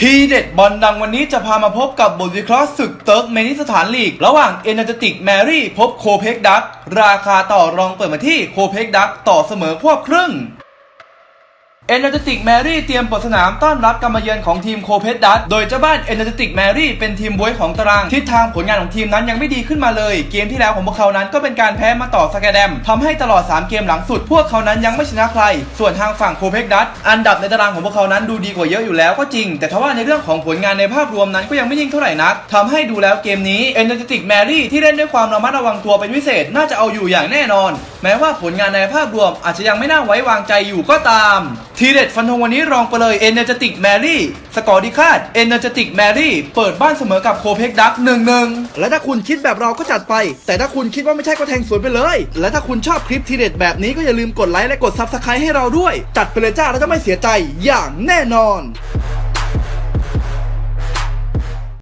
ทีเด็ดบอลดังวันนี้จะพามาพบกับบทวิเคราะห์ศึกเติร์กเมนิสถานลีก ระหว่างเอเนจติกแมรี่พบโคเพกดัก ราคาต่อรองเปิดมาที่โคเพกดักต่อเสมอควบครึ่ง เอเนติกแมรี่เตรียมเปิดสนามต้อนรับการมาเยือนของทีมโคเพสดัตโดยเจ้าบ้านเอเนติกแมรี่เป็นทีมบวยของตาราง ทิศทางผลงานของทีมนั้นยังไม่ดีขึ้นมาเลย เกมที่แล้วของพวกเขานั้นก็เป็นการแพ้มาต่อสแกแดมทำให้ตลอด 3 เกมหลังสุด พวกเขานั้นยังไม่ชนะใคร ส่วนทางฝั่งโคเพสดัตอันดับในตารางของพวกเขานั้นดูดีกว่าเยอะอยู่แล้วก็จริง แต่ทว่าในเรื่องของผลงานในภาพรวมนั้นก็ยังไม่ยิ่งเท่าไหร่นักทำให้ดูแล้วเกมนี้เอเนติกแมรี่ที่เล่นด้วยความระมัดระวังตัวเป็นพิเศษน่าจะเอาอยู่อย่างแน่นอนแม้ว่าผลงานในภาพรวมอาจจะยังไม่น่าไว้วางใจอยู่ก็ตาม ทีเด็ดฟันธงวันนี้รองไปเลยเอเนติกแมรี่ สกอร์ดีคาดเอเนติกแมรี่ เปิดบ้านเสมอกับโคเพกดักหนึ่งหนึ่งและถ้าคุณคิดแบบเราก็จัดไป แต่ถ้าคุณคิดว่าไม่ใช่ก็แทงสวนไปเลย และถ้าคุณชอบคลิปทีเด็ดแบบนี้ก็อย่าลืมกดไลค์และกดซับสไครต์ให้เราด้วย จัดไปเลยจ้าแล้วจะไม่เสียใจอย่างแน่นอน